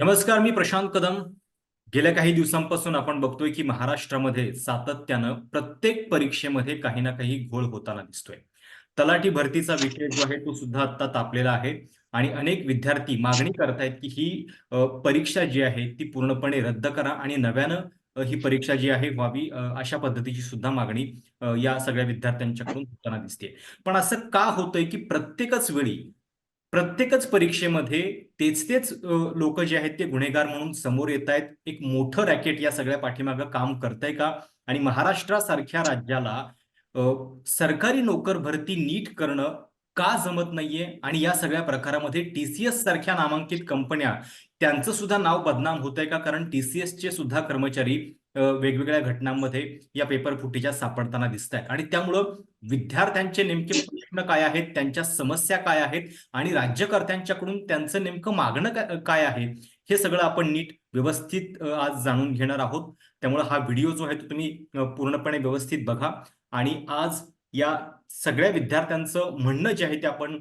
नमस्कार मी प्रशांत कदम. गेल्या काही दिवसांपासून आपण बघतोय की महाराष्ट्रामध्ये सातत्यानं प्रत्येक परीक्षेमध्ये काही ना काही घोळ होताना दिसतोय. तलाठी भरतीचा विषय जो आहे तो सुद्धा आता तापलेला आहे आणि अनेक विद्यार्थी मागणी करतायत की ही परीक्षा जी आहे ती पूर्णपणे रद्द करा आणि नव्यानं ही परीक्षा जी आहे व्हावी अशा पद्धतीची सुद्धा मागणी या सगळ्या विद्यार्थ्यांच्याकडून होताना दिसते पण असं का होतंय की प्रत्येकच वेळी प्रत्येकच परीक्षेमध्ये तेच तेच लोक जे आहेत ते गुन्हेगार म्हणून समोर येत आहेत एक मोठं रॅकेट या सगळ्या पाठीमागं काम करतंय का? आणि महाराष्ट्रासारख्या राज्याला सरकारी नोकर भरती नीट करणं का जमत नाहीये? आणि या सगळ्या प्रकारामध्ये टीसीएस सारख्या नामांकित कंपन्या त्यांचं सुद्धा नाव बदनाम होत आहे का? कारण टीसीएस चे सुद्धा कर्मचारी वेगवेगळ्या घटनांमध्ये या पेपर फुटीच्या सापडताना दिसत आहेत आणि त्यामुळं विद्यार्थ्यांचे नेमके प्रश्न काय आहेत? त्यांच्या समस्या काय आहेत? आणि राज्यकर्त्यांच्याकडून त्यांचं नेमकं मागणं काय- आहे? हे सगळं आपण नीट व्यवस्थित आज जाणून घेणार आहोत. त्यामुळे हा व्हिडिओ जो आहे तो तुम्ही पूर्णपणे व्यवस्थित बघा. आणि आज या सगळ्या विद्यार्थ्यांचं म्हणणं जे आहे ते आपण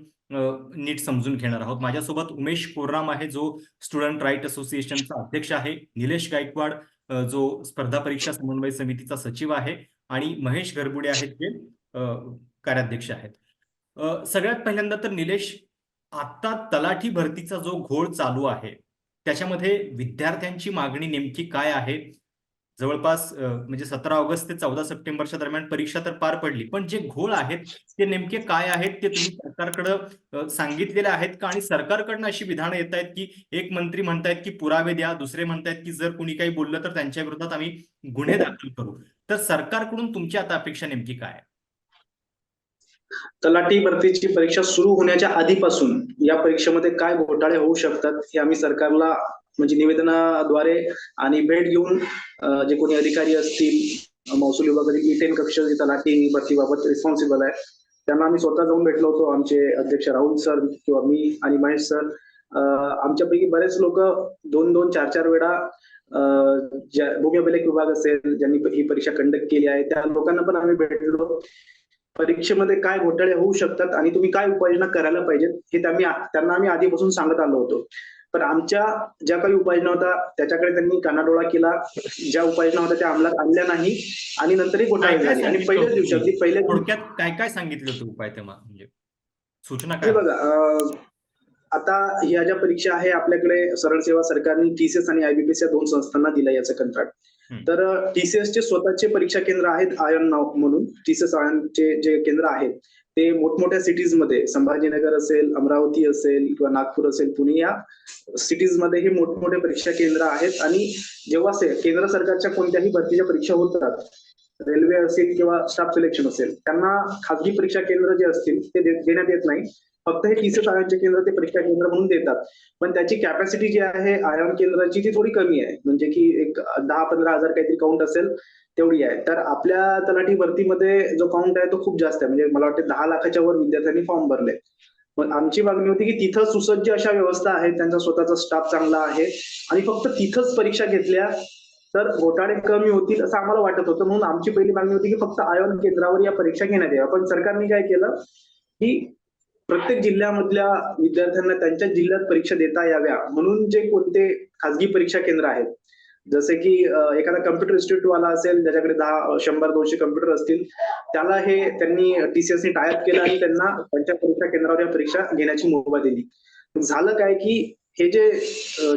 नीट समजून घेणार आहोत. माझ्यासोबत उमेश कोरराम आहे जो स्टुडंट राईट असोसिएशनचा अध्यक्ष आहे. निलेश गायकवाड जो स्पर्धा परीक्षा समन्वय समितीचा सचिव आहे आणि महेश गरबुडे आहेत जे अ, कार्याध्यक्ष आहेत. सगळ्यात पहिल्यांदा तर निलेश आता तलाठी भरतीचा जो घोळ चालू आहे त्याच्यामध्ये विद्यार्थ्यांची मागणी नेमकी काय आहे? जवळपास म्हणजे सतरा ऑगस्ट ते चौदा सप्टेंबरच्या दरम्यान परीक्षा तर पार पडली. पण जे घोळ आहेत ते नेमके काय आहेत ते तुम्ही सरकारकडं सांगितलेले आहेत का? आणि सरकारकडनं अशी विधानं येत आहेत की एक मंत्री म्हणतायत की पुरावे द्या दुसरे म्हणतायत की जर कुणी काही बोललं तर त्यांच्या विरोधात आम्ही गुन्हे दाखल करू. तर सरकारकडून तुमची आता अपेक्षा नेमकी काय आहे? तलाठी भरतीची परीक्षा सुरू होण्याच्या आधीपासून या परीक्षेमध्ये काय घोटाळे होऊ शकतात हे आम्ही सरकारला म्हणजे निवेदनाद्वारे आणि भेट घेऊन जे कोणी अधिकारी असतील महसूल विभागातील इटेन कक्ष जिथं लाठी भरतीबाबत रिस्पॉन्सिबल आहे त्यांना आम्ही स्वतः जाऊन भेटलो होतो. आमचे अध्यक्ष राहुल सर किंवा मी आणि महेश सर. आमच्यापैकी बरेच लोक दोन दोन चार चार वेळा ज्या भूमी अभिलेख विभाग असेल ज्यांनी ही परीक्षा कंडक्ट केली आहे त्या लोकांना पण आम्ही भेटलो. परीक्षेमध्ये काय घोटाळे होऊ शकतात आणि तुम्ही काय उपाययोजना करायला पाहिजेत हे त्यांना आम्ही आधीपासून सांगत आलो होतो. पण आमच्या ज्या काही उपाययोजना होत्या त्याच्याकडे त्यांनी कानाडोळा केला. ज्या उपाययोजना होत्या त्या अंमलात आणल्या नाही. आणि नंतरही घोटाळे झाले. आणि पहिल्याच होतं दिवशी? पहिल्या थोडक्यात काय काय सांगितलं होतं उपाय तेव्हा? म्हणजे सूचना काय? बघा आता ह्या ज्या परीक्षा आहे आपल्याकडे सरळ सेवा सरकारने टीसीएस आणि आयबीपीएस या दोन संस्थांना दिलं याचं कंत्राट. तर टीसीएस चे स्वतःचे परीक्षा केंद्र आहेत आयन नाव म्हणून. टीसीएस आयनचे जे केंद्र आहेत ते मोठमोठ्या सिटीजमध्ये संभाजीनगर असेल अमरावती असेल किंवा नागपूर असेल पुणे या सिटीजमध्ये हे मोठमोठे परीक्षा केंद्र आहेत. आणि जेव्हा केंद्र सरकारच्या कोणत्याही भरतीच्या परीक्षा होतात रेल्वे असेल किंवा स्टाफ सिलेक्शन असेल त्यांना खाजगी परीक्षा केंद्र जे असतील ते देण्यात येत नाही. फक्त हे तीस आयनचे केंद्र ते परीक्षा केंद्र म्हणून देतात. पण त्याची कॅपॅसिटी जी आहे आयन केंद्राची ती थोडी कमी आहे. म्हणजे की एक दहा पंधरा हजार काहीतरी काउंट असेल तेवढी आहे. तर आपल्या तलाठी भरतीमध्ये जो काउंट आहे तो खूप जास्त आहे. म्हणजे मला वाटतं दहा लाखाच्या वर विद्यार्थ्यांनी फॉर्म भरले. पण आमची मागणी होती की तिथं सुसज्ज अशा व्यवस्था आहेत. त्यांचा स्वतःचा स्टाफ चांगला आहे. आणि फक्त तिथंच परीक्षा घेतल्या तर घोटाळे कमी होतील असं आम्हाला वाटत होतं. म्हणून आमची पहिली मागणी होती की फक्त आयन केंद्रावर या परीक्षा घेण्यात याव्या. पण सरकारने काय केलं की प्रत्येक जिल्ह्यामधल्या विद्यार्थ्यांना त्यांच्या जिल्ह्यात परीक्षा देता याव्या म्हणून जे कोणते खासगी परीक्षा केंद्र आहेत. जसे की एखादा कम्प्युटर इन्स्टिट्यूट वाला असेल ज्याच्याकडे दहा शंभर दोनशे कम्प्युटर असतील त्याला हे त्यांनी टीसीएस ने टायअप केलं आणि त्यांना त्यांच्या परीक्षा केंद्रावर या परीक्षा घेण्याची मुभा दिली. झालं काय की हे जे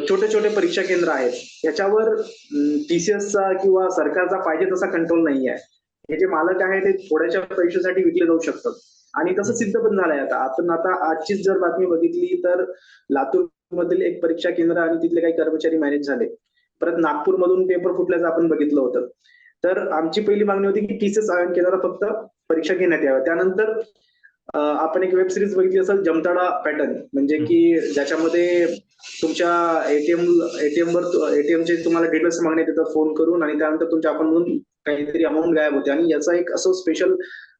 छोटे छोटे परीक्षा केंद्र आहेत याच्यावर टीसीएसचा किंवा सरकारचा पाहिजे तसा कंट्रोल नाही आहे हे जे मालक आहे ते थोड्याशा पैशासाठी विकले जाऊ शकतात. आणि तसं सिद्ध पण झालंय आता. आपण आता आजचीच जर बातमी बघितली तर लातूर मधील एक परीक्षा केंद्र आणि तिथले काही कर्मचारी मॅनेज झाले. परत नागपूर मधून पेपर फुटल्याचं आपण बघितलं होतं. तर आमची पहिली मागणी होती की टीसीएस आयन केंद्राला फक्त परीक्षा घेण्यात याव्या. त्यानंतर आपण एक वेब सिरीज बघितली असेल जमताडा पॅटर्न म्हणजे की ज्याच्यामध्ये तुमच्या एटीएम एटीएम वर एटीएमचे तुम्हाला डिटेल्स मागण्यात येतात फोन करून. आणि त्यानंतर तुमच्या अकाउंटमधून काहीतरी अमाऊंट गायब होते. आणि याचा एक असं स्पेशल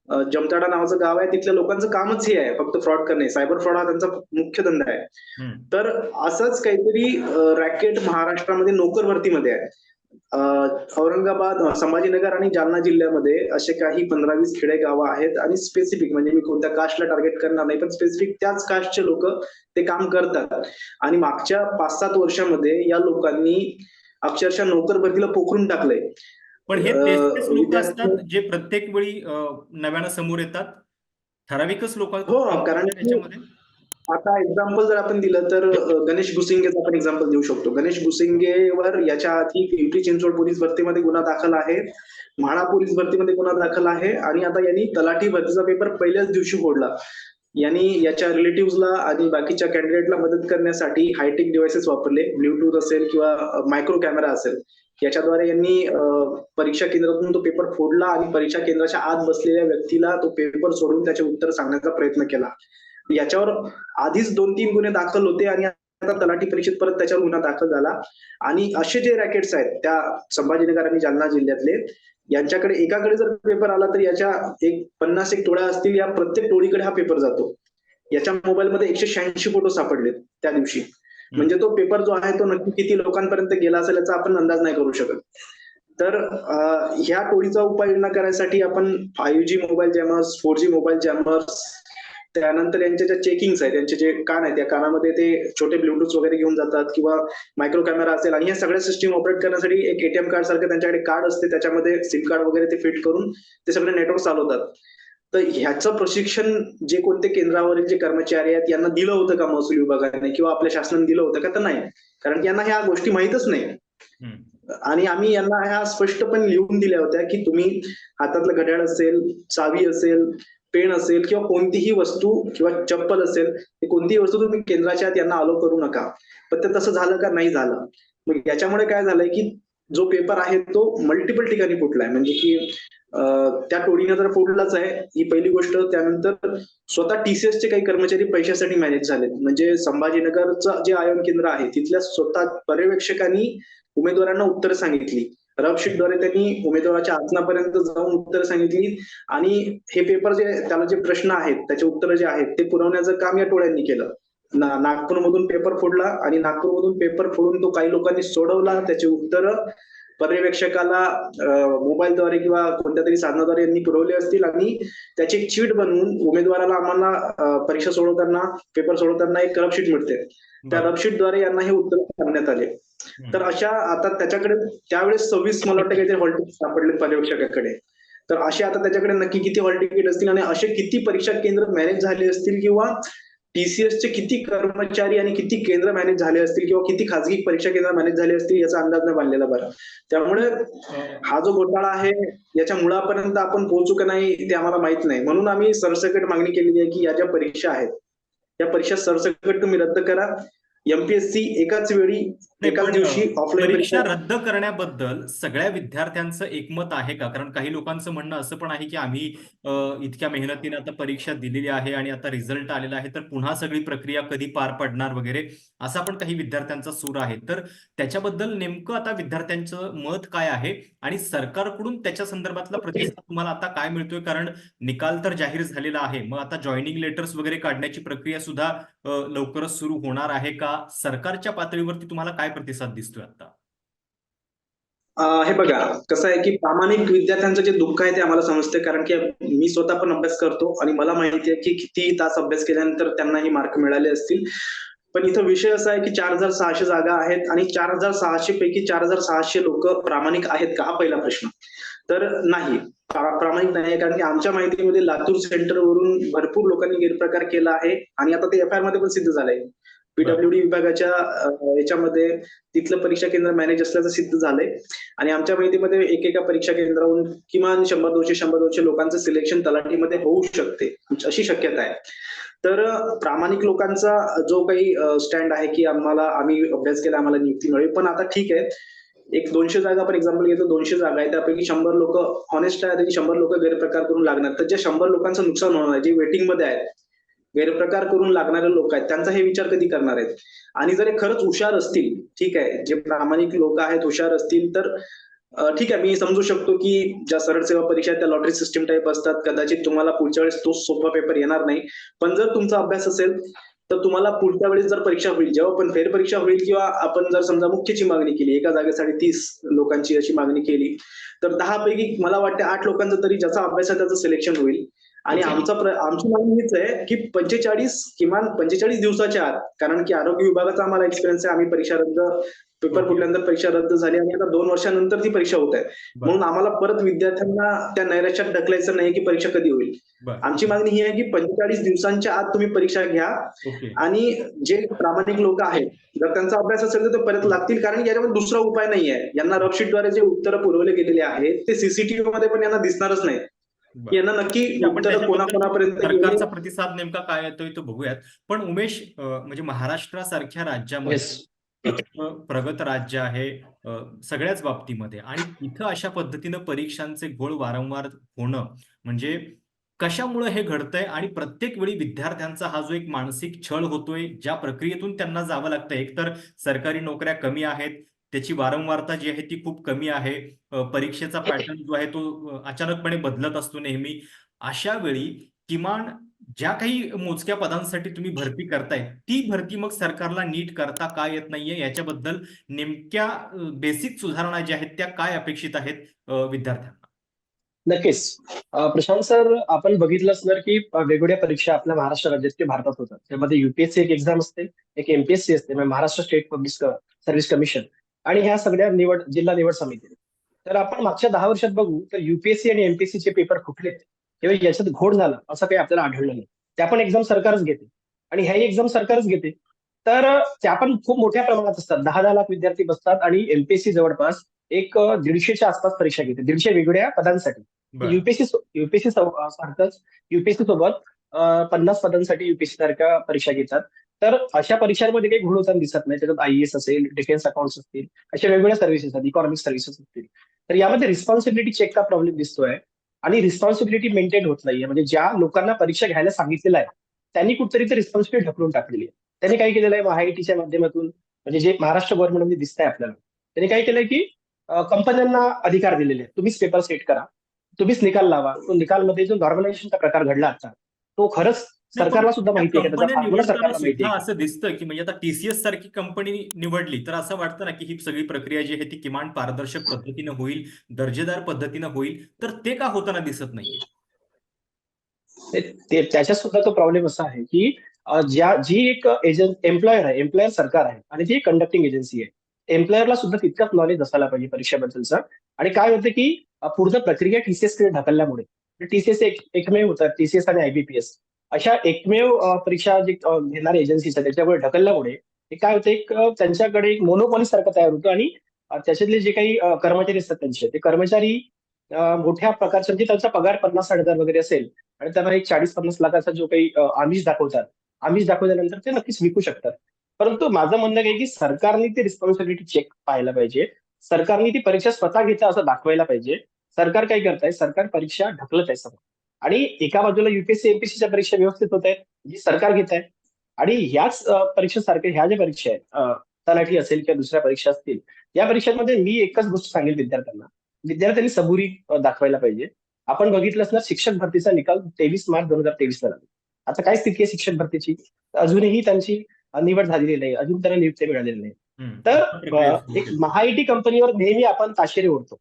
जमताडा नावाचं गाव आहे. तिथल्या लोकांचं कामच हे आहे. फक्त फ्रॉड करणे. सायबर फ्रॉड हा त्यांचा मुख्य धंदा आहे. तर असंच काहीतरी रॅकेट महाराष्ट्रामध्ये नोकर भरतीमध्ये आहे औरंगाबाद संभाजीनगर आणि जालना जिल्ह्यामध्ये असे काही पंधरा वीस खेडे गावं आहेत आणि स्पेसिफिक म्हणजे मी कोणत्या कास्टला टार्गेट करणार नाही पण स्पेसिफिक त्याच कास्टचे लोक ते काम करतात. आणि मागच्या पाच सात वर्षामध्ये या लोकांनी अक्षरशः नोकर भरतीला पोखरून टाकलंय. पण हे तेच लोक असतात जे प्रत्येक वेळी नव्यानं समोर येतात. ठराविकच लोक हो, कारण त्याच्यामध्ये? आता एक्झाम्पल जर आपण दिलं तर गणेश गुसिंगेचा आपण एक्झाम्पल देऊ शकतो. गणेश गुसिंगेवर याच्या आधी पिंपरी चिंचवड पोलीस भरतीमध्ये गुन्हा दाखल आहे. म्हाडा पोलीस भरतीमध्ये गुन्हा दाखल आहे. आणि आता यांनी तलाठी भरतीचा पेपर पहिल्याच दिवशी फोडला. यांनी याच्या रिलेटिव्हला आणि बाकीच्या कॅन्डिडेटला मदत करण्यासाठी हायटेक डिव्हाइसेस वापरले. ब्ल्यूटूथ असेल किंवा मायक्रो कॅमेरा असेल. याच्याद्वारे यांनी परीक्षा केंद्रातून तो पेपर फोडला आणि परीक्षा केंद्राच्या आत बसलेल्या व्यक्तीला तो पेपर सोडून त्याचे उत्तर सांगण्याचा प्रयत्न केला. याच्यावर आधीच दोन तीन गुन्हे दाखल होते आणि आता तलाठी परीक्षेत परत त्याच्यावर गुन्हा दाखल झाला. आणि असे जे रॅकेट्स आहेत त्या संभाजीनगर आणि जालना जिल्ह्यातले यांच्याकडे एकाकडे जर पेपर आला तर याच्या एक पन्नास एक टोळ्या असतील या प्रत्येक टोळीकडे हा पेपर जातो. याच्या मोबाईलमध्ये एकशे शहाऐंशी फोटो सापडले त्या दिवशी. म्हणजे तो पेपर जो आहे तो नक्की किती लोकांपर्यंत गेला असेल याचा आपण अंदाज नाही करू शकत. तर ह्या टोळीचा उपाययोजना करायसाठी आपण five G mobile jammers four G mobile jammers त्यानंतर यांचे जे चेकिंग्स आहेत त्यांचे जे कान आहेत त्या कानामध्ये ते छोटे ब्लूटूथ वगैरे घेऊन जातात किंवा मायक्रो कॅमेरा असेल आणि या सगळ्या सिस्टीम ऑपरेट करण्यासाठी एक एटीएम कार्ड सारखं त्यांच्याकडे कार्ड असते त्याच्यामध्ये सिम कार्ड वगैरे ते फिट करून ते सगळे नेटवर्क चालवतात. तर ह्याचं प्रशिक्षण जे कोणते केंद्रावरील जे कर्मचारी आहेत यांना दिलं होतं का महसूल विभागाने? किंवा आपल्या शासनाने दिलं होतं का? तर नाही. कारण यांना ह्या गोष्टी माहीतच नाही. आणि आम्ही यांना ह्या स्पष्टपणे लिहून दिल्या होत्या की तुम्ही हातातलं घड्याळ असेल चावी असेल पेन असेल किंवा कोणतीही वस्तू किंवा चप्पल असेल ही कोणतीही वस्तू तुम्ही केंद्राच्या आत यांना अलो करू नका. पण ते तसं झालं का? नाही झालं. मग याच्यामुळे काय झालंय की जो पेपर आहे तो मल्टिपल ठिकाणी फुटलाय. म्हणजे की त्या टोळीने तर फोडलाच आहे. ही पहिली गोष्ट. त्यानंतर स्वतः टीसीएस चे काही कर्मचारी पैशासाठी मॅनेज झालेत. म्हणजे संभाजीनगरचं जे आयन केंद्र आहे तिथल्या स्वतः पर्यवेक्षकांनी उमेदवारांना उत्तर सांगितली. रफशीटद्वारे त्यांनी उमेदवाराच्या आसनापर्यंत जाऊन उत्तर सांगितली. आणि हे पेपर जे त्याला जे प्रश्न आहेत त्याचे उत्तर जे आहेत ते पुरवण्याचं काम या टोळ्यांनी केलं. ना- नागपूरमधून पेपर फोडला आणि नागपूरमधून पेपर फोडून तो काही लोकांनी सोडवला त्याचे उत्तर पर्यवेक्षकाला मोबाईलद्वारे किंवा कोणत्या तरी साधनाद्वारे यांनी पुरवले असतील आणि त्याची एक चीट बनवून उमेदवाराला आम्हाला परीक्षा सोडवताना पेपर सोडवताना एक करप शीट मिळते. त्या. रबशीटद्वारे यांना हे उत्तर सांगण्यात आले. तर अशा आता त्याच्याकडे त्यावेळेस सव्वीस मला वाटतं काहीतरी हॉल तिकीट सापडले पर्यवेक्षकाकडे. तर असे आता त्याच्याकडे नक्की किती हॉल तिकीट असतील आणि असे किती परीक्षा केंद्र मॅनेज झाले असतील किंवा टीसीएस चे किती कर्मचारी आणि किती केंद्र मॅनेज झाले असतील किंवा किती खाजगी परीक्षा केंद्र मॅनेज झाले असतील याचा अंदाज नाही बांधलेला बरा. त्यामुळे हा जो घोटाळा आहे याच्या मुळापर्यंत आपण पोहोचू का नाही ते आम्हाला माहीत नाही. म्हणून आम्ही सरसकट मागणी केलेली आहे की या ज्या परीक्षा आहेत या परीक्षा सरसकट तुम्ही रद्द करा. एमपीएससी एकाच वेळी एकाच दिवशी ऑफलाईन परीक्षा रद्द करण्याबद्दल सगळ्या विद्यार्थ्यांचं एकमत आहे का? कारण काही लोकांचं म्हणणं असं पण आहे की आम्ही इतक्या मेहनतीने आता परीक्षा दिलेली आहे आणि आता रिझल्ट आलेला आहे तर पुन्हा सगळी प्रक्रिया कधी पार पडणार वगैरे असा पण काही विद्यार्थ्यांचा सूर आहे. तर त्याच्याबद्दल नेमकं आता विद्यार्थ्यांचं मत काय आहे? आणि सरकारकडून त्याच्या संदर्भातला प्रतिसाद तुम्हाला आता काय मिळतोय? कारण निकाल तर जाहीर झालेला आहे. मग आता जॉईनिंग लेटर्स वगैरे काढण्याची प्रक्रिया सुद्धा लवकरच सुरू होणार आहे का? सरकारच्या पातळीवरती तुम्हाला काय प्रतिसाद दिसतोय आता? हे बघा कसं आहे की प्रामाणिक विद्यार्थ्यांचं जे दुःख आहे ते आम्हाला समजते कारण की मी स्वतः पण अभ्यास करतो आणि मला माहिती आहे की किती तास अभ्यास केल्यानंतर त्यांना ही मार्क मिळाले असतील. पण इथं विषय असा आहे की चार हजार सहाशे जागा आहेत आणि चार हजार सहाशे पैकी चार हजार सहाशे लोक प्रामाणिक आहेत का हा पहिला प्रश्न. तर नाही प्रामाणिक नाही आहे कारण की आमच्या माहितीमध्ये लातूर सेंटरवरून भरपूर लोकांनी गैरप्रकार केला आहे आणि आता ते एफ आय आरमध्ये पण सिद्ध झालंय. पीडब्ल्यूडी विभागाच्या याच्यामध्ये तिथलं परीक्षा केंद्र मॅनेज असल्याचं सिद्ध झालंय. आणि आमच्या माहितीमध्ये एकेका परीक्षा केंद्रावरून किमान शंभर दोनशे शंभर दोनशे लोकांचं सिलेक्शन तलाठीमध्ये होऊ शकते अशी शक्यता आहे. तर प्रामाणिक लोकांचा जो काही स्टँड आहे की आम्हाला आम्ही अभ्यास केला आम्हाला नियुक्ती मिळेल. पण आता ठीक आहे. एक दोनशे जागा आपण एक्झाम्पल घेतो दोनशे जागा आहे. त्यापैकी शंभर लोक हॉनेस्ट आहेत आणि शंभर लोक गैरप्रकार करून लागणार. तर जे शंभर लोकांचं नुकसान होणार आहे जे वेटिंगमध्ये आहेत गैरप्रकार करून लागणारे लोक आहेत. त्यांचा हे विचार कधी करणार आहेत? आणि जर हे खरंच हुशार असतील ठीक आहे. जे प्रामाणिक लोक आहेत हुशार असतील तर ठीक आहे. मी समजू शकतो की ज्या सरळ सेवा परीक्षा त्या लॉटरी सिस्टीम टाईप असतात. कदाचित तुम्हाला पुढच्या वेळेस तो सोपा पेपर येणार नाही. पण जर तुमचा अभ्यास असेल तर तुम्हाला पुढच्या वेळेस जर परीक्षा होईल जेव्हा पण फेरपरीक्षा होईल किंवा आपण जर समजा मुख्यची मागणी केली एका जागेसाठी तीस लोकांची अशी मागणी केली तर दहा पैकी मला वाटते आठ लोकांचं तरी ज्याचा अभ्यास आहे त्याचं सिलेक्शन होईल. आणि. आमचा आमची मागणी हीच आहे की पंचेचाळीस किमान पंचेचाळीस दिवसाच्या आत कारण की आरोग्य विभागाचा आम्हाला एक्सपिरियन्स आहे आम्ही परीक्षा रद्द पेपर. फुटल्यानंतर परीक्षा रद्द झाली आणि आता दोन वर्षानंतर ती परीक्षा होत आहे. म्हणून आम्हाला परत विद्यार्थ्यांना त्या नैराश्यात ढकलायचं नाही की परीक्षा कधी होईल. आमची मागणी ही आहे की पंचेचाळीस दिवसांच्या आत तुम्ही परीक्षा घ्या आणि जे प्रामाणिक लोक आहेत जर त्यांचा अभ्यास असेल तर ते परत लागतील कारण याच्यामध्ये दुसरा उपाय नाही आहे यांना रफशीटद्वारे जे उत्तरं पुरवले गेलेले आहेत ते सीसीटीव्ही मध्ये पण यांना दिसणारच नाही. यांना नक्की कोणाकोणापर्यंत सरकारचा. प्रतिसाद नेमका काय येतोय तो बघूयात. पण उमेश म्हणजे महाराष्ट्रासारख्या राज्यामध्ये प्रगत राज्य आहे सगळ्याच बाबतीमध्ये. आणि इथं अशा पद्धतीनं परीक्षांचे घोळ वारंवार होणं म्हणजे कशामुळे हे घडतंय? आणि प्रत्येक वेळी विद्यार्थ्यांचा हा जो एक मानसिक छळ होतोय ज्या प्रक्रियेतून त्यांना जावं लागतं एकतर सरकारी नोकऱ्या कमी आहेत त्याची वारंवारता जी आहे ती खूप कमी आहे. परीक्षेचा पॅटर्न जो आहे तो अचानकपणे बदलत असतो नेहमी. अशा वेळी किमान ज्या काही मोजक्या पदांसाठी तुम्ही भरती करताय ती भरती मग सरकारला नीट करता का येत नाहीये? याच्याबद्दल नेमक्या बेसिक सुधारणा ज्या आहेत त्या काय अपेक्षित आहेत विद्यार्थ्यांना? नक्कीच. प्रशांत सर आपण बघितलं असणार की वेगवेगळ्या परीक्षा आपल्या महाराष्ट्र राज्यात किंवा भारतात होतात. त्यामध्ये युपीएससी एक एक्झाम असते एक एमपीएससी असते Maharashtra state public service commission आणि ह्या सगळ्या निवड जिल्हा निवड समिती. तर आपण मागच्या दहा वर्षात बघू तर युपीएससी आणि एमपीएससी चे पेपर फुटलेत किंवा याच्यात घोड झाला असं काही आपल्याला आढळलं नाही. त्या पण एक्झाम सरकारच घेते. आणि ह्याही एक्झाम सरकारच घेते. तर त्या पण खूप मोठ्या प्रमाणात असतात. दहा दहा लाख विद्यार्थी बसतात आणि एमपीएससी जवळपास एक दीडशेच्या आसपास परीक्षा घेते. दीडशे वेगवेगळ्या पदांसाठी. युपीएससी युपीएससी सारखंच युपीएससी सोबत पन्नास पदांसाठी युपीएससी सारख्या परीक्षा घेतात. तर अशा परीक्षांमध्ये काही घोळ होताना दिसत नाही. त्याच्यात आयएएस असेल डिफेन्स अकाउंट्स असतील अशा वेगवेगळ्या सर्व्हिसेस असतात इकॉनॉमिक सर्व्हिसेस असतील. तर यामध्ये रिस्पॉन्सिबिलिटी चेक का प्रॉब्लेम दिसतोय आणि रिस्पॉन्सिबिलिटी मेंटेन होत नाहीये. म्हणजे ज्या लोकांना परीक्षा घ्यायला सांगितलेलं आहे त्यांनी कुठतरी ते रिस्पॉन्सिबिलिटी ढकलून टाकलेली आहे. त्यांनी काय केलेलं आहे? महाआयटीच्या माध्यमातून म्हणजे जे महाराष्ट्र गव्हर्नमेंटमध्ये दिसत आहे आपल्याला त्यांनी काय केलंय की कंपन्यांना अधिकार दिलेले आहेत. तुम्हीच पेपर सेट करा. तुम्हीच निकाल लावा. तो निकालमध्ये जो नॉर्मलायझेशनचा प्रकार घडला आता तो खरंच सरकारला सुद्धा माहिती आहे असं दिसतं की म्हणजे आता टीसीएस सारखी कंपनी निवडली तर असं वाटतं ना की ही सगळी प्रक्रिया जी आहे ती किमान पारदर्शक पद्धतीनं होईल दर्जेदार पद्धतीनं होईल तर ते का होताना दिसत नाहीये? त्याच्यात सुद्धा तो प्रॉब्लेम असा आहे की ज्या जी एक एजंट एम्प्लॉयर आहे एम्प्लॉयर सरकार आहे आणि ती एक कंडक्टिंग एजन्सी आहे एम्प्लॉयरला सुद्धा तितकंच नॉलेज असायला पाहिजे परीक्षेबद्दलचं. आणि काय होतं की पूर्ण प्रक्रिया टीसीएसकडे ढकलल्यामुळे टीसीएस एक एकमेव होतात टीसीएस आणि आयबीपीएस अशा एकमेव परीक्षा जे अं, घेणाऱ्या एजन्सीज आहेत त्याच्यामुळे ढकलल्यामुळे हे काय होतं एक त्यांच्याकडे एक मोनोपॉली सारखं तयार होतं आणि त्याच्यातले जे काही कर्मचारी असतात त्यांचे ते कर्मचारी मोठ्या प्रकारचे म्हणजे त्यांचा पगार पन्नास साठ हजार वगैरे असेल आणि त्यांना एक चाळीस पन्नास लाखाचा जो काही आमिष दाखवतात आमिष दाखवल्यानंतर ते नक्कीच विकू शकतात. परंतु माझं म्हणणं आहे की सरकारने ती रिस्पॉन्सिबिलिटी चेक पाहायला पाहिजे. सरकारने ती परीक्षा स्वतः घेता असं दाखवायला पाहिजे. सरकार काय करत आहे सरकार परीक्षा ढकलत आहे समोर. आणि एका बाजूला युपीएससी एमपीएससीच्या परीक्षा व्यवस्थित होत आहेत जी सरकार घेत आहे. आणि ह्याच परीक्षेसारख्या ह्या ज्या परीक्षा आहेत तलाठी असेल किंवा दुसऱ्या परीक्षा असतील या परीक्षांमध्ये मी एकच गोष्ट सांगेल विद्यार्थ्यांना. विद्यार्थ्यांनी सबुरी दाखवायला पाहिजे. आपण बघितलं असणार शिक्षक भरतीचा निकाल तेवीस मार्च दोन हजार तेवीस ला लागला. आता काय स्थिती आहे शिक्षक भरतीची? अजूनही त्यांची निवड झालेली नाही अजून त्यांना नियुक्ती मिळालेली नाही. तर एक. महाआयटी कंपनीवर नेहमी आपण ताशेरे ओढतो.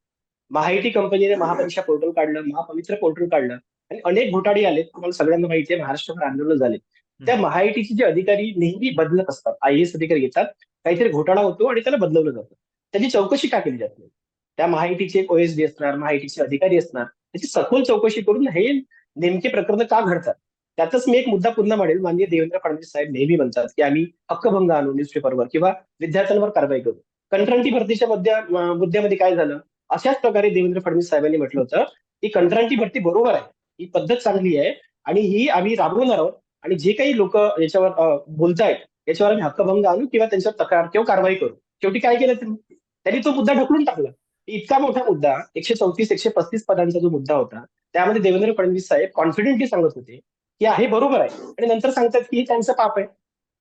महाआयटी कंपनीने महापरीक्षा पोर्टल काढलं महापवित्र पोर्टल काढलं. आणि अनेक घोटाळे आले तुम्हाला सगळ्यांना माहिती आहे महाराष्ट्रभर आंदोलन झाले. त्या महाआयटीचे जे अधिकारी नेहमी बदलत असतात. आय एस अधिकारी येतात काहीतरी घोटाळा होतो आणि त्याला बदलवलं जातं. त्याची चौकशी का केली जात नाही? त्या महाआयटीचे ओएसडी असणार महाआयटीचे अधिकारी असणार त्याची सखोल चौकशी करून हे नेमके प्रकरण का घडतात? त्यातच मी एक मुद्दा पुन्हा मांडेल माननीय देवेंद्र फडणवीस साहेब नेहमी म्हणतात की आम्ही हक्कभंग आणू न्यूजपेपरवर किंवा विद्यार्थ्यांवर कारवाई करू. कंत्राटी भरतीच्या मुद्द्यामध्ये काय झालं? अशाच प्रकारे देवेंद्र फडणवीस साहेबांनी म्हटलं होतं की कंत्राटी भरती बरोबर आहे. ही पद्धत चांगली आहे. आणि ही आम्ही राबवणार आहोत. आणि जे काही लोक याच्यावर बोलतायत याच्यावर आम्ही हक्कभंग आणू किंवा त्यांच्यावर तक्रार किंवा कारवाई करू. शेवटी काय केलं त्यांनी? त्यांनी तो मुद्दा ढकलून टाकला. इतका मोठा मुद्दा एकशे चौतीस एकशे पस्तीस पदांचा जो मुद्दा होता त्यामध्ये देवेंद्र फडणवीस साहेब कॉन्फिडेंटली सांगत होते की हे बरोबर आहे. आणि नंतर सांगतात की हे त्यांचं पाप आहे.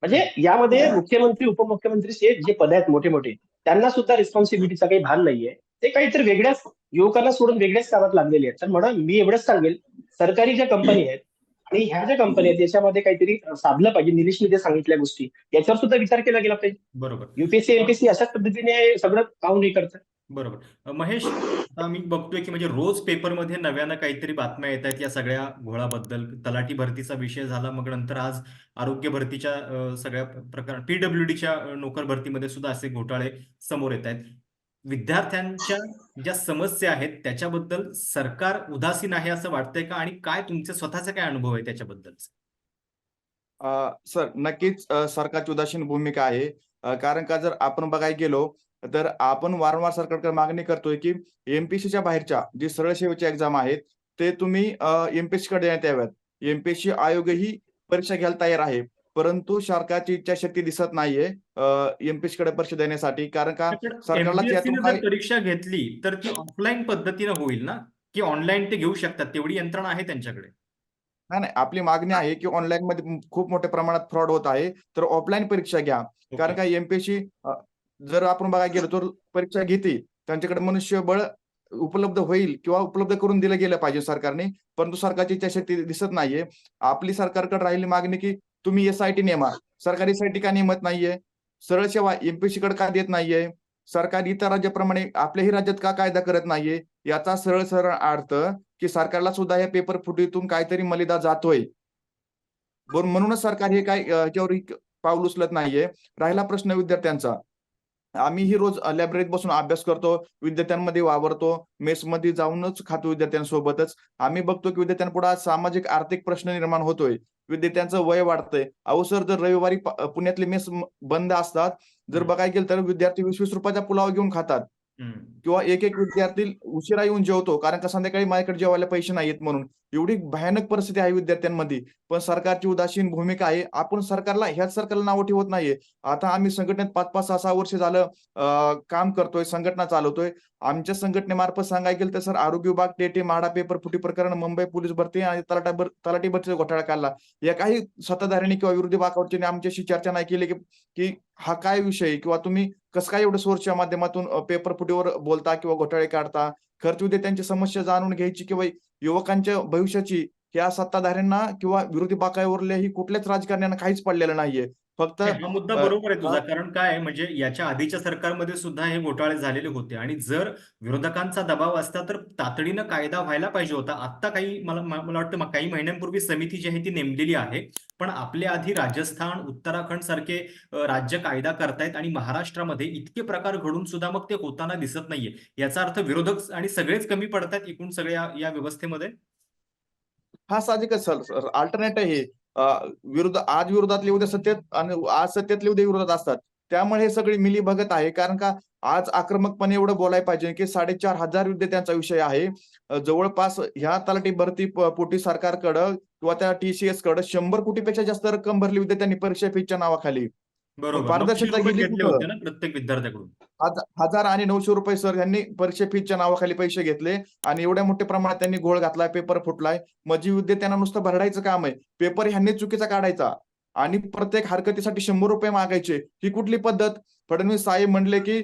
म्हणजे यामध्ये मुख्यमंत्री उपमुख्यमंत्री जे पद आहेत मोठे मोठे त्यांना सुद्धा रिस्पॉन्सिबिलिटीचा काही भान नाहीये. ते काहीतरी वेगळ्याच युवकांना सोडून वेगळ्याच कामात लागलेले आहेत. तर म्हणून मी एवढंच सांगेल सरकारी ज्या कंपनी आहेत आणि ह्या ज्या कंपन्या आहेत याच्यामध्ये काहीतरी साधलं पाहिजे निलेशने जे सांगितल्या गोष्टी याच्यावर सुद्धा विचार केला गेला पाहिजे. बरोबर. युपीएससी एमपीएससी अशाच पद्धतीने सगळं काम नाही करतात. बरोबर. महेश मी बघतोय की म्हणजे रोज पेपरमध्ये नव्यानं काहीतरी बातम्या येत आहेत या सगळ्या घोळाबद्दल. तलाठी भरतीचा विषय झाला मग नंतर आज आरोग्य भरतीच्या सगळ्या प्रकार पीडब्ल्यूडीच्या नोकर भरतीमध्ये सुद्धा असे घोटाळे समोर येत आहेत विद्यार्थ्यांच्या ज्या समस्या आहेत त्याच्याबद्दल सरकार उदासीन आहे असं वाटतंय का? आणि काय तुमचे स्वतःचे काय अनुभव आहे त्याच्याबद्दल सर नक्कीच सरकारची उदासीन भूमिका आहे. कारण का जर आपण बघायला गेलो तर आपण वारंवार सरकारकडे मागणी करतोय की एमपीसीच्या बाहेरच्या जी सरळ सेवेच्या एक्झाम आहेत ते तुम्ही एमपीएससी कडे देण्यात याव्यात एमपीएससी आयोगही परीक्षा घ्यायला तयार आहे. परंतु सरकारची इच्छाशक्ती दिसत नाहीये एमपीएससी कडे परीक्षा देण्यासाठी. कारण का? सरकारला परीक्षा घेतली तर ती ऑफलाईन पद्धतीनं होईल ना? की ऑनलाईन ते घेऊ शकतात? तेवढी यंत्रणा आहे त्यांच्याकडे. नाही नाही. आपली मागणी आहे की ऑनलाईन मध्ये खूप मोठ्या प्रमाणात फ्रॉड होत आहे. तर ऑफलाईन परीक्षा घ्या. कारण का एमपीएससी जर आपण बघायला गेलो तर परीक्षा घेते त्यांच्याकडे मनुष्यबळ उपलब्ध होईल किंवा उपलब्ध करून दिलं गेलं पाहिजे सरकारने. परंतु सरकारची इच्छाशक्ती दिसत नाहीये. आपली सरकारकडे राहिली मागणी की तुम्ही एस आई टी नेमा. सरकारी एसआयटी का नेमत नाहीये? सरळ सेवा एमपीसी कडे का देत नाहीये? सरकार इतर राज्याप्रमाणे आपल्याही राज्यात का कायदा करत नाहीये? याचा सरळ सरळ अर्थ की सरकारला सुद्धा या पेपर फुटीतून काहीतरी मलिदा जातोय. म्हणूनच सरकार हे काय याच्यावर पाऊल उचलत नाहीये. राहिला प्रश्न विद्यार्थ्यांचा. आम्हीही रोज लायब्ररीत बसून अभ्यास करतो विद्यार्थ्यांमध्ये वावरतो मेसमध्ये जाऊनच खातो विद्यार्थ्यांसोबतच. आम्ही बघतो की विद्यार्थ्यांपुढे सामाजिक आर्थिक प्रश्न निर्माण होतोय. विद्यार्थ्यांचं वय वाढतंय. अहो सर जर रविवारी पुण्यातले मेस बंद असतात जर. बघायला गेलं तर विद्यार्थी वीस वीस रुपयाचा पुलाव घेऊन खातात. किंवा एक एक विद्यार्थी उशिरा येऊन जेवतो कारण का संध्याकाळी माझ्याकडे जेवायला पैसे नाहीत म्हणून. एवढी भयानक परिस्थिती आहे विद्यार्थ्यांमध्ये. पण सरकारची उदासीन भूमिका आहे. आपण सरकारला ह्याच सरकारला नावं ठेवत नाहीये. आता आम्ही संघटनेत पाच पाच सहा सहा वर्ष झालं काम करतोय संघटना चालवतोय. आमच्या संघटनेमार्फत सांगायला गेलं तर सर आरोग्य विभाग टेटे म्हाडा पेपर फुटी प्रकरण मुंबई पोलीस भरती आणि तलाटा भर तलाठी भरतीचा घोटाळा काढला. या काही सत्ताधाऱ्यांनी किंवा विरोधी बाकावरच्या आमच्याशी चर्चा नाही केली की हा काय विषय किंवा तुम्ही कसं काय एवढं सोर्सच्या माध्यमातून पेपर फुटीवर बोलता किंवा घोटाळे काढता? खर्च उद्या त्यांची समस्या जाणून घ्यायची किंवा युवकांच्या भविष्याची या सत्ताधाऱ्यांना किंवा विरोधी बाकावरल्याही कुठल्याच राजकारण्यांना काहीच पडलेलं नाहीये. फक्त हा मुद्दा अ, बरोबर आहे तुझा. कारण काय आहे, म्हणजे याच्या आधीच्या सरकारमध्ये सुद्धा हे घोटाळे झालेले होते. आणि जर विरोधकांचा दबाव असता तर तातडीनं कायदा व्हायला पाहिजे होता. आता काही मला म- मला वाटतं म- काही महिन्यांपूर्वी समिती जी आहे ती नेमलेली आहे. पण आपल्या आधी राजस्थान उत्तराखंड सारखे अ, राज्य कायदा करतायत आणि महाराष्ट्रामध्ये इतके प्रकार घडून सुद्धा मग ते होताना दिसत नाहीये. याचा अर्थ विरोधक आणि सगळेच कमी पडतात एकूण सगळ्या या व्यवस्थेमध्ये? हा साहजिकच सर अल्टरनेट आहे विरुद्ध विरोध आज विरोधातले उद्या सत्तेत आणि आज सत्तेतले उद्या विरोधात असतात. त्यामुळे हे सगळी मिली भगत आहे. कारण का आज आक्रमकपणे एवढं बोलायला पाहिजे की साडेचार हजार विद्यार्थ्यांचा विषय आहे. जवळपास ह्या तलाठी भरती पोटी सरकारकडं किंवा त्या टीसीएस कडं शंभर कोटीपेक्षा जास्त रक्कम भरली विद्यार्थ्यांनी परीक्षा फीच्या नावाखाली. बरोबर. पारदर्शकता गेली? होते ना प्रत्येक विद्यार्थ्याकडून. हज- हजार आणि नऊशे रुपये सर यांनी परीक्षा फीच्या नावाखाली पैसे घेतले आणि एवढ्या मोठ्या प्रमाणात त्यांनी घोळ घातलाय पेपर फुटलाय. म्हणजे विद्यार्थ्यांना नुसतं भरडायचं काम आहे. पेपर ह्यांनी चुकीचा काढायचा. आणि प्रत्येक हरकतीसाठी शंभर रुपये मागायचे. ही कुठली पद्धत? फडणवीस साहेब म्हणले की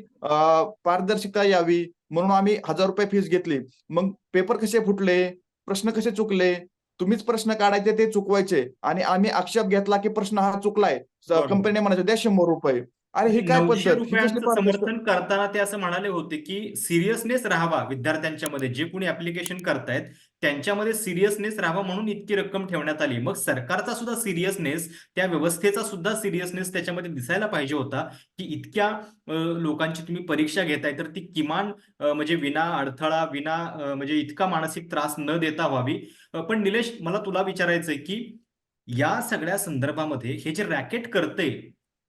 पारदर्शकता यावी म्हणून आम्ही हजार रुपये फीस घेतली. मग पेपर कसे फुटले? प्रश्न कसे चुकले? तुम्हीच प्रश्न काढायचे ते चुकवायचे. आणि आम्ही आक्षेप घेतला की प्रश्न हा चुकलाय. कंपनीने म्हणायचे द्या शंभर रुपये. अरे ही काय नऊशे पद्धत? ही कसली रुपयांचं पारदर्शक- समर्थन करताना ते असं म्हणाले होते की सिरियसनेस राहावा विद्यार्थ्यांच्या मध्ये. जे कोणी ऍप्लिकेशन करतायत त्यांच्यामध्ये सिरियसनेस राहावा म्हणून इतकी रक्कम ठेवण्यात आली. मग सरकारचा सुद्धा सिरियसनेस त्या व्यवस्थेचा सुद्धा सिरियसनेस त्याच्यामध्ये दिसायला पाहिजे होता की इतक्या अ, लोकांची तुम्ही परीक्षा घेताय तर ती किमान अ, म्हणजे विना अडथळा विना अ, म्हणजे इतका मानसिक त्रास न देता व्हावी. अ, पण निलेश मला तुला विचारायचंय की या सगळ्या संदर्भामध्ये हे जे रॅकेट करते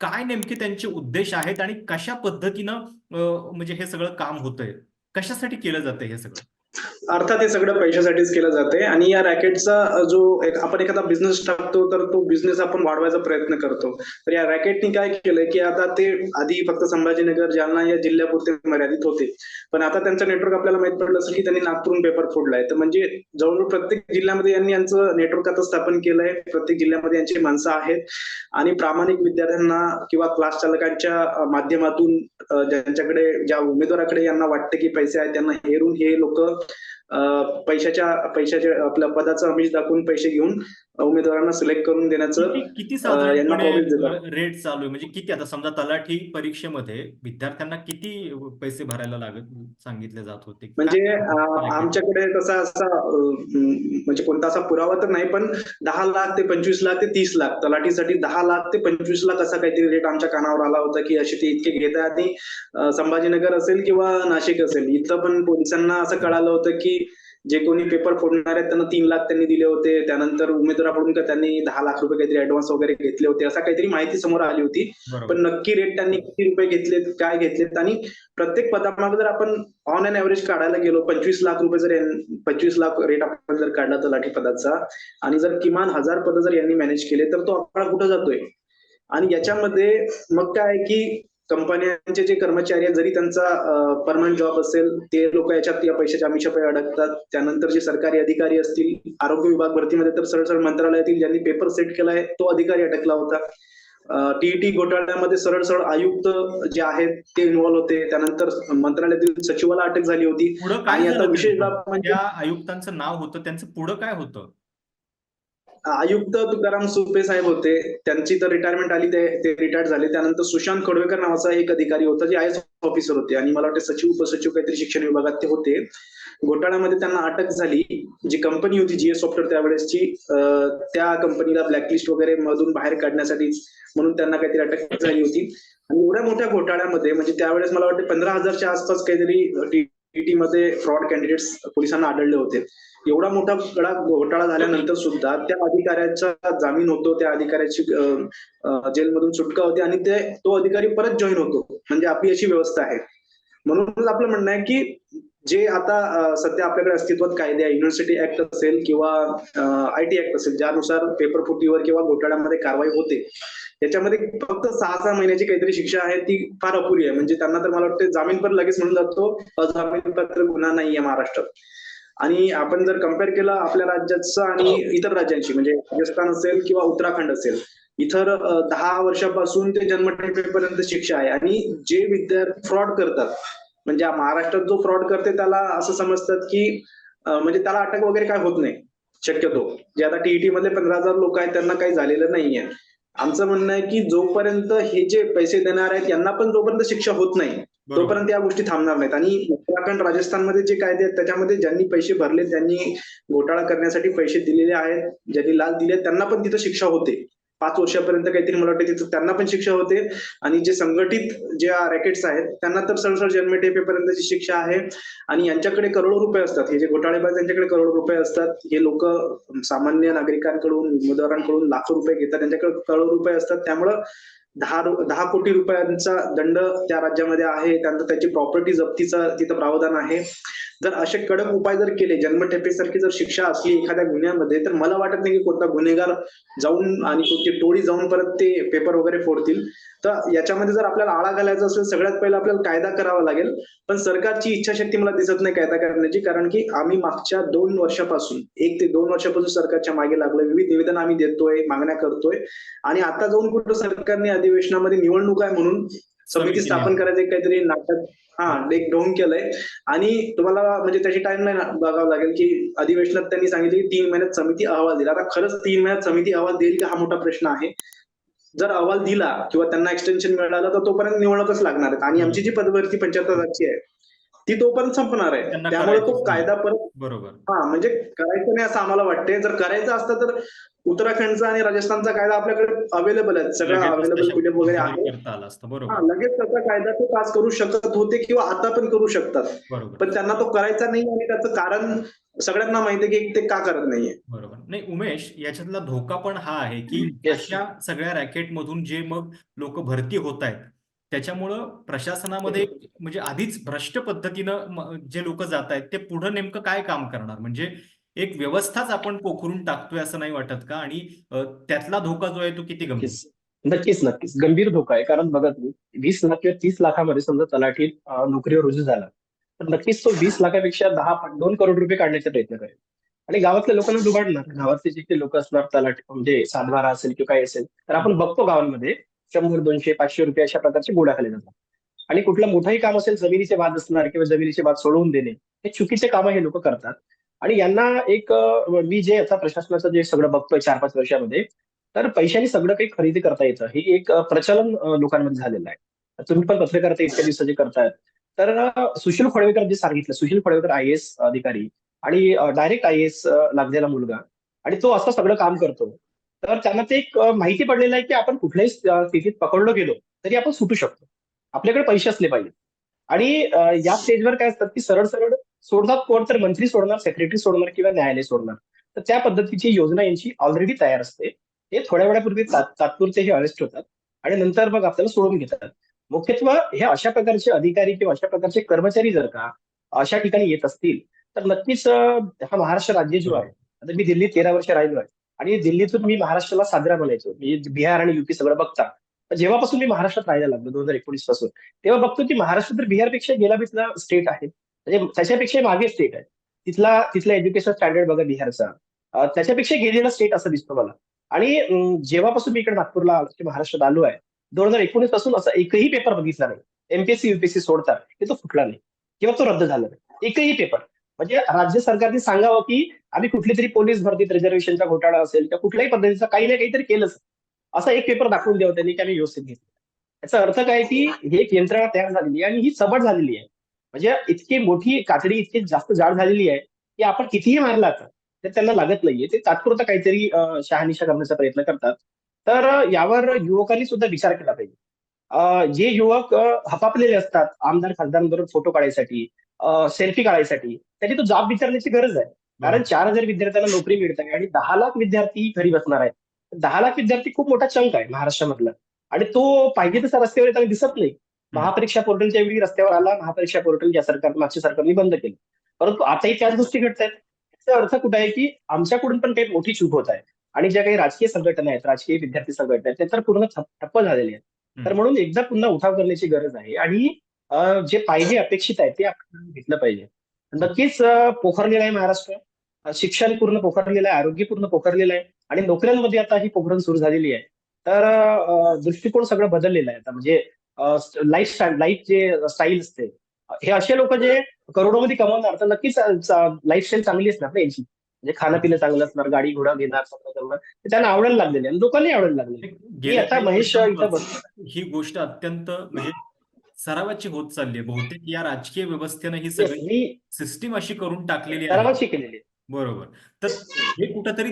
काय नेमके त्यांचे उद्देश आहेत आणि कशा पद्धतीनं म्हणजे हे सगळं काम होतंय? कशासाठी केलं जातं हे सगळं? अर्थात हे सगळं पैशासाठीच केलं जाते आणि या रॅकेटचा जो एक आपण एखादा बिझनेस टाकतो तर तो बिझनेस आपण वाढवायचा प्रयत्न करतो. तर या रॅकेटनी काय केलंय की आता ते आधी फक्त संभाजीनगर जालना या जिल्ह्यापुरते मर्यादित होते. पण आता त्यांचं नेटवर्क आपल्याला माहीत पडलं असेल की त्यांनी नागपूरून पेपर फोडलाय. तर म्हणजे जवळजवळ प्रत्येक जिल्ह्यामध्ये यांनी यांचं नेटवर्क आता स्थापन केलंय. प्रत्येक जिल्ह्यामध्ये यांची माणसं आहेत. आणि प्रामाणिक विद्यार्थ्यांना किंवा क्लास चालकांच्या माध्यमातून ज्यांच्याकडे ज्या उमेदवाराकडे यांना वाटतं की पैसे आहेत त्यांना हेरून हे लोक पैशाच्या पैशाच्या आपल्या पदाचं आमिष दाखवून पैसे घेऊन उमेदवारांना सिलेक्ट करून देण्याचं किती रेट चालू आहे? म्हणजे किती आता समजा तलाठी परीक्षेमध्ये विद्यार्थ्यांना किती पैसे भरायला लागत सांगितले जात होते? म्हणजे आमच्याकडे तसा असा म्हणजे कोणता असा पुरावा तर नाही पण दहा लाख ते पंचवीस लाख ते तीस लाख तलाठीसाठी दहा लाख ते पंचवीस लाख असा काहीतरी रेट आमच्या कानावर आला होता की असे ते इतके घेत आणि संभाजीनगर असेल किंवा नाशिक असेल इथं पण पोलिसांना असं कळालं होतं की जे कोणी पेपर फोडणार आहेत त्यांना तीन लाख त्यांनी दिले होते. त्यानंतर उमेदवाराकडून का त्यांनी दहा लाख रुपये काहीतरी ऍडव्हान्स वगैरे घेतले होते. असा काहीतरी माहिती समोर आली होती. पण नक्की रेट त्यांनी किती रुपये घेतलेत काय घेतलेत? आणि प्रत्येक पदामागे जर आपण ऑन अँड ऍव्हरेज काढायला गेलो पंचवीस लाख रुपये जर पंचवीस लाख रेट आपण जर काढला तलाठी पदाचा. आणि जर किमान हजार पद जर यांनी मॅनेज केले तर तो आकडा कुठं जातोय? आणि याच्यामध्ये मग काय आहे की कंपन्यांचे जे कर्मचारी आहेत जरी त्यांचा परमनंट जॉब असेल ते लोक याच्यात या पैशाच्या आमिषापायी अडकतात. त्यानंतर जे सरकारी अधिकारी असतील आरोग्य विभाग भरतीमध्ये तर सरळ सरळ मंत्रालयातील ज्यांनी पेपर सेट केलाय तो अधिकारी अडकला होता. टीईटी घोटाळ्यामध्ये सरळ सरळ आयुक्त जे आहेत ते इन्व्हॉल्व होते. त्यानंतर मंत्रालयातील सचिवाला अटक झाली होती. आणि आता विशेष? बाब म्हणजे आयुक्तांचं नाव होतं त्यांचं पुढं काय होतं? आयुक्त तुकाराम सुपे साहेब होते. त्यांची तर रिटायरमेंट आली ते ते रिटायर झाले. त्यानंतर सुशांत खडवेकर नावाचा एक अधिकारी होता जे आय एस ऑफिसर होते. आणि मला वाटतं सचिव उपसचिव काहीतरी शिक्षण विभागात ते होते. घोटाळ्यामध्ये त्यांना अटक झाली. जी कंपनी होती जीएस सॉफ्टवेअर त्यावेळेसची त्या कंपनीला ब्लॅकलिस्ट वगैरे मधून बाहेर काढण्यासाठी म्हणून त्यांना काहीतरी अटक झाली होती. आणि एवढ्या मोठ्या घोटाळ्यामध्ये म्हणजे त्यावेळेस मला वाटतं पंधरा हजारच्या आसपास काहीतरी ईटी मध्ये फ्रॉड कॅन्डिडेट्स पोलिसांना आढळले होते. एवढा मोठा गडा घोटाळा झाल्यानंतर सुद्धा त्या अधिकाऱ्याचा जामीन होतो त्या अधिकाऱ्याची जेलमधून सुटका होते आणि ते तो अधिकारी परत जॉईन होतो. म्हणजे आपली अशी व्यवस्था आहे. म्हणूनच आपलं म्हणणं आहे की जे आता सध्या आपल्याकडे अस्तित्वात कायदे आहे युनिव्हर्सिटी ऍक्ट असेल किंवा आय टी ऍक्ट असेल ज्यानुसार पेपर फुटीवर किंवा घोटाळ्यामध्ये कारवाई होते त्याच्यामध्ये फक्त सहा सहा महिन्याची काहीतरी शिक्षा आहे ती फार अपुरी आहे. म्हणजे त्यांना तर मला वाटतं जामीन पण लगेच म्हणून जातो. अजामीनपात्र गुन्हा नाही आहे महाराष्ट्रात. आणि आपण जर कंपेअर केलं आपल्या राज्याचं आणि इतर राज्यांशी म्हणजे राजस्थान असेल किंवा उत्तराखंड असेल इतर दहा वर्षापासून ते जन्मठेपेपर्यंत शिक्षा आहे. आणि जे विद्यार्थी फ्रॉड करतात म्हणजे महाराष्ट्रात जो फ्रॉड करते त्याला असं समजतात की म्हणजे त्याला अटक वगैरे काय होत नाही. शक्यतो. जे आता टीईटी मध्ये पंधरा हजार लोक आहेत त्यांना काही झालेलं नाहीये. आमचं म्हणणं आहे की जोपर्यंत हे जे पैसे देणार आहेत यांना पण जोपर्यंत शिक्षा होत नाही तोपर्यंत या गोष्टी थांबणार नाहीत. आणि उत्तराखंड राजस्थानमध्ये जे कायदे आहेत त्याच्यामध्ये ज्यांनी पैसे भरले त्यांनी घोटाळा करण्यासाठी पैसे दिलेले आहेत ज्यांनी लाच दिले त्यांना पण तिथं शिक्षा होते. पाच वर्षापर्यंत काहीतरी मला वाटतं तिथं त्यांना पण शिक्षा होते. आणि जे संघटित ज्या रॅकेट्स आहेत त्यांना तर सरसर जन्मठेपेपर्यंतची शिक्षा आहे. आणि यांच्याकडे करोडो रुपये असतात. हे जे घोटाळेबाज यांच्याकडे करोडो रुपये असतात. हे लोक सामान्य नागरिकांकडून उमेदवारांकडून लाखो रुपये घेतात. त्यांच्याकडे करोडो रुपये असतात. त्यामुळं दहा दहा कोटी रुपयांचा दंड त्या राज्यामध्ये आहे त्यानंतर त्याची प्रॉपर्टी जप्तीचा तिथं प्रावधान आहे. जर असे कडक उपाय जर केले जन्मठेपेसारखी जर शिक्षा असली एखाद्या गुन्ह्यामध्ये तर मला वाटत नाही की कोणता गुन्हेगार जाऊन आणि कोणती टोळी जाऊन परत ते पेपर वगैरे फोडतील. तर याच्यामध्ये जर आपल्याला आळा घालायचा असेल सगळ्यात पहिला आपल्याला कायदा करावा लागेल. पण सरकारची इच्छाशक्ती मला दिसत नाही कायदा करण्याची कारण की आम्ही मागच्या दोन वर्षापासून एक ते दोन वर्षापासून सरकारच्या मागे लागलो विविध निवेदन आम्ही देतोय मागण्या करतोय. आणि आता जाऊन कुठं सरकारने अधिवेशनामध्ये निवडणूक आहे म्हणून समिती स्थापन करायचं काहीतरी नाटक हा एक ढोंग केलंय. आणि तुम्हाला म्हणजे त्याची टाइमलाईन बघावं लागेल की अधिवेशनात त्यांनी सांगितले की तीन महिन्यात समिती अहवाल दिला. आता खरंच तीन महिन्यात समिती अहवाल देईल का हा मोठा प्रश्न आहे? जर अहवाल दिला किंवा त्यांना एक्सटेन्शन मिळालं तर तोपर्यंत निवडणूकच लागणार आहेत. आणि आमची जी पदभरती पंच्याहत्तर हजारची आहे ती तोपर्यंत संपणार आहे. त्यामुळे तो. कायदा परत बरोबर. हा म्हणजे करायचं नाही असं आम्हाला वाटतंय. जर करायचं असतं तर उत्तराखंडचा आणि राजस्थानचा कायदा आपल्याकडे अवेलेबल आहे सगळं अवेलेबल वगैरे आहे. हा लगेच त्याचा कायदा ते पास करू शकत होते किंवा आता पण करू शकतात. बरोबर. पण त्यांना तो करायचा नाही आणि त्याचं कारण सगळ्यांना माहिती आहे की ते का करत नाहीये. बरोबर. नाही उमेश याच्यातला धोका पण हा आहे की. अशा सगळ्या रॅकेट मधून जे मग लोक भरती होत आहेत त्याच्यामुळं प्रशासनामध्ये म्हणजे आधीच भ्रष्ट पद्धतीनं जे लोक जात आहेत ते पुढे नेमकं काय काम करणार? म्हणजे एक व्यवस्थाच आपण पोखरून टाकतोय असं नाही वाटत का? आणि त्यातला धोका जो आहे तो किती गंभीर? नक्कीच. नक्कीच गंभीर धोका आहे. कारण बघा तुम्ही वीस लाख किंवा तीस लाखामध्ये समजा तलाठीत अं, नोकरीवर रुजू झाला. तर नक्कीच तो वीस लाखापेक्षा दहा दोन करोड रुपये काढण्याचा प्रयत्न करेल. आणि गावातल्या लोकांना दुबाडणार. गावातले जे काही लोक असणार तलाठी म्हणजे सातबारा असेल किंवा काय असेल तर आपण बघतो गावांमध्ये शंभर दोनशे पाचशे रुपये अशा प्रकारचे गोळ्या खाले जातात. आणि कुठलं मोठंही काम असेल जमिनीचे वाद असणार किंवा जमिनीचे वाद सोडवून देणे हे चुकीचे कामं हे लोक करतात. आणि यांना एक मी जे आता प्रशासनाचं जे सगळं बघतोय चार पाच वर्षामध्ये तर पैशाने सगळं काही खरेदी करता येतं. हे एक प्रचलन लोकांमध्ये झालेलं आहे. तुम्ही पण पत्रकारिता इतक्या दिवसाचे करतायत. तर सुशील फडवेकर जे सांगितलं सुशील फडवेकर आय एस अधिकारी आणि डायरेक्ट आय एस लागलेला मुलगा. आणि तो असं सगळं काम करतो. तर त्यांना ते एक माहिती पडलेलं आहे की आपण कुठल्याही स्थितीत पकडलो गेलो तरी आपण सुटू शकतो. आपल्याकडे पैसे असले पाहिजे आणि या स्टेजवर काय असतात की सरळ सरळ सोडतात कोण तर मंत्री सोडणार सेक्रेटरी सोडणार किंवा न्यायालय सोडणार. तर त्या पद्धतीची योजना यांची ऑलरेडी तयार असते. हे थोड्या वेळापूर्वी तात्पुरते हे अरेस्ट होतात. आणि नंतर मग आपल्याला सोडून घेतात. मुख्यत्वे हे अशा प्रकारचे अधिकारी किंवा अशा प्रकारचे कर्मचारी जर का अशा ठिकाणी येत असतील तर नक्कीच हा महाराष्ट्र राज्य जो आहे आता मी दिल्ली तेरा वर्ष राहिलो आहे आणि दिल्लीतून मी महाराष्ट्राला साजरा म्हणायचो मी बिहार आणि युपी सगळं बघता. जेव्हापासून मी महाराष्ट्रात राहायला लागलो दोन हजार एकोणीसपासून तेव्हा बघतो की महाराष्ट्र तर बिहारपेक्षा गेला बिचला स्टेट आहे. म्हणजे त्याच्यापेक्षा मागे स्टेट आहे. तिथला तिथला एज्युकेशन स्टँडर्ड बघा बिहारचा. त्याच्यापेक्षा गेलेला स्टेट असं दिसतो मला. आणि जेव्हापासून मी इकडे नागपूरला आलो, की महाराष्ट्रात आलो आहे दोन हजार एकोणीसपासून असा एकही पेपर बघितला नाही. एमपीएससी युपीएससी सोडता की तो फुटला नाही. किंवा तो रद्द झाला नाही. एकही पेपर म्हणजे राज्य सरकारने सांगावं की आम्ही कुठली तरी पोलीस भरतीत रिझर्वेशनचा घोटाळा असेल किंवा कुठल्याही पद्धतीचा काही ना काहीतरी केलंच. असा एक पेपर दाखवून द्यावं त्यांनी की आम्ही व्यवस्थित घेतलं. याचा अर्थ काय की ही एक यंत्रणा तयार झालेली आहे आणि ही सबट झालेली आहे. म्हणजे इतकी मोठी कातडी इतकी जास्त जाड झालेली आहे की आपण कितीही मारला तर त्यांना लागत नाहीये. ते तात्पुरता काहीतरी शहानिशा करण्याचा प्रयत्न करतात. तर यावर युवकांनी सुद्धा विचार केला पाहिजे. जे युवक हपापलेले असतात आमदार खासदारांबरोबर फोटो काढायसाठी सेल्फी काढायसाठी. त्यांनी तो जाब विचारण्याची गरज आहे. कारण चार हजार विद्यार्थ्यांना नोकरी मिळत आहे आणि दहा लाख विद्यार्थी घरी बसणार आहेत. दहा लाख विद्यार्थी खूप मोठा चंक आहे महाराष्ट्रामधला. आणि तो पाहिजे तसा रस्त्यावर येताना दिसत नाही. महापरीक्षा पोर्टलच्या वेळी रस्त्यावर आला महापरीक्षा पोर्टल या सरकार मागच्या सरकारने बंद केलं. परंतु आताही त्याच गोष्टी घडत आहेत. याचा अर्थ कुठे आहे की आमच्याकडून पण काही मोठी चूक होत आहे. आणि ज्या काही राजकीय संघटना आहेत राजकीय विद्यार्थी संघटना आहेत ते तर पूर्ण ठप ठप्प झालेले आहेत. तर म्हणून एकदा पुन्हा उठाव करण्याची गरज आहे. आणि अं, जे पाहिजे अपेक्षित आहे ते आपण घेतलं पाहिजे. नक्कीच अं, पोखरलेलं आहे महाराष्ट्र. अं, शिक्षण पूर्ण पोखरलेलं आहे आरोग्य पूर्ण पोखरलेलं आहे आणि नोकऱ्यांमध्ये आता ही पोखरण सुरू झालेली आहे. तर अं, दृष्टिकोन सगळं बदललेलं आहे आता. म्हणजे लाईफ स्टाईल लाईफ जे स्टाईल असते हे असे लोक जे करोडोमध्ये कमवणार तर नक्कीच लाईफस्टाईल चांगली असणार ना यांची. म्हणजे खाणं पिणं चांगलं असणार गाडी घोडा घेणार सगळं करणार ते त्यांना आवडायला लागलेले आणि लोकांनी आवडायला लागले मी गेल्या आता काही महेश इथं वर्षांपासून ही गोष्ट अत्यंत म्हणजे सरावाची होत चालली आहे. बहुतेक या राजकीय व्यवस्थेनं ही सगळी सिस्टीम अशी करून टाकलेली आहे. बरोबर. तर हे कुठंतरी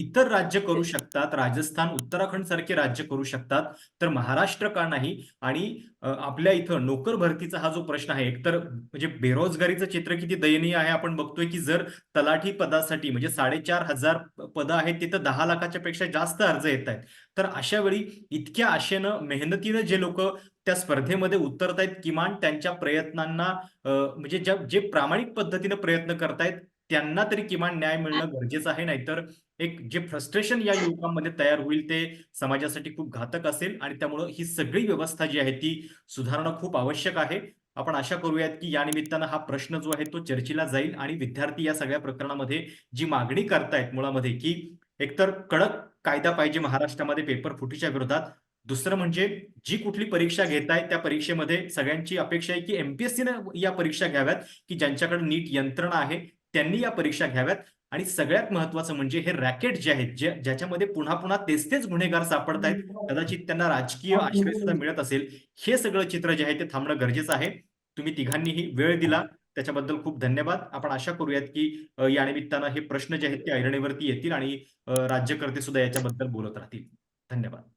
इतर राज्य करू शकतात राजस्थान उत्तराखंड सारखे राज्य करू शकतात तर महाराष्ट्र का नाही? आणि आपल्या इथं नोकर भरतीचा हा जो प्रश्न आहे एकतर म्हणजे बेरोजगारीचं चित्र किती दयनीय आहे आपण बघतोय की जर तलाठी पदासाठी म्हणजे साडेचार हजार पदं आहेत तिथं दहा लाखाच्या पेक्षा जास्त अर्ज येत आहेत. तर अशा वेळी इतक्या आशेनं मेहनतीनं जे लोक त्या स्पर्धेमध्ये उतरतायत किमान त्यांच्या प्रयत्नांना म्हणजे ज्या जे प्रामाणिक पद्धतीनं प्रयत्न करतायत त्यांना तरी किमान न्याय मिळणं गरजेचं आहे नाहीतर एक जे फ्रस्ट्रेशन या युवकांमध्ये तयार होईल ते समाजासाठी खूप घातक असेल आणि त्यामुळं ही सगळी व्यवस्था जी आहे ती सुधारणं खूप आवश्यक आहे. आपण आशा करूयात की या निमित्तानं हा प्रश्न जो आहे तो चर्चेला जाईल आणि विद्यार्थी या सगळ्या प्रकरणामध्ये जी मागणी करतायत मुळामध्ये की एकतर कडक कायदा पाहिजे महाराष्ट्रामध्ये पेपर फुटीच्या विरोधात. दुसरं म्हणजे जी कुठली परीक्षा घेताय त्या परीक्षेमध्ये सगळ्यांची अपेक्षा आहे की एमपीएससीनं या परीक्षा घ्याव्यात की ज्यांच्याकडे नीट यंत्रणा आहे त्यांनी या परीक्षा घ्याव्यात. आणि सगळ्यात महत्वाचं म्हणजे हे रॅकेट जे आहेत जे ज्याच्यामध्ये पुन्हा पुन्हा तेच तेच गुन्हेगार सापडतायत कदाचित त्यांना राजकीय आश्रय सुद्धा मिळत असेल हे सगळं चित्र जे आहे ते थांबणं गरजेचं आहे. तुम्ही तिघांनीही वेळ दिला. त्याच्याबद्दल खूप धन्यवाद. आपण आशा करूयात की या निमित्तानं हे प्रश्न जे आहेत ते ऐरणीवरती येतील आणि राज्यकर्ते सुद्धा याच्याबद्दल बोलत राहतील. धन्यवाद.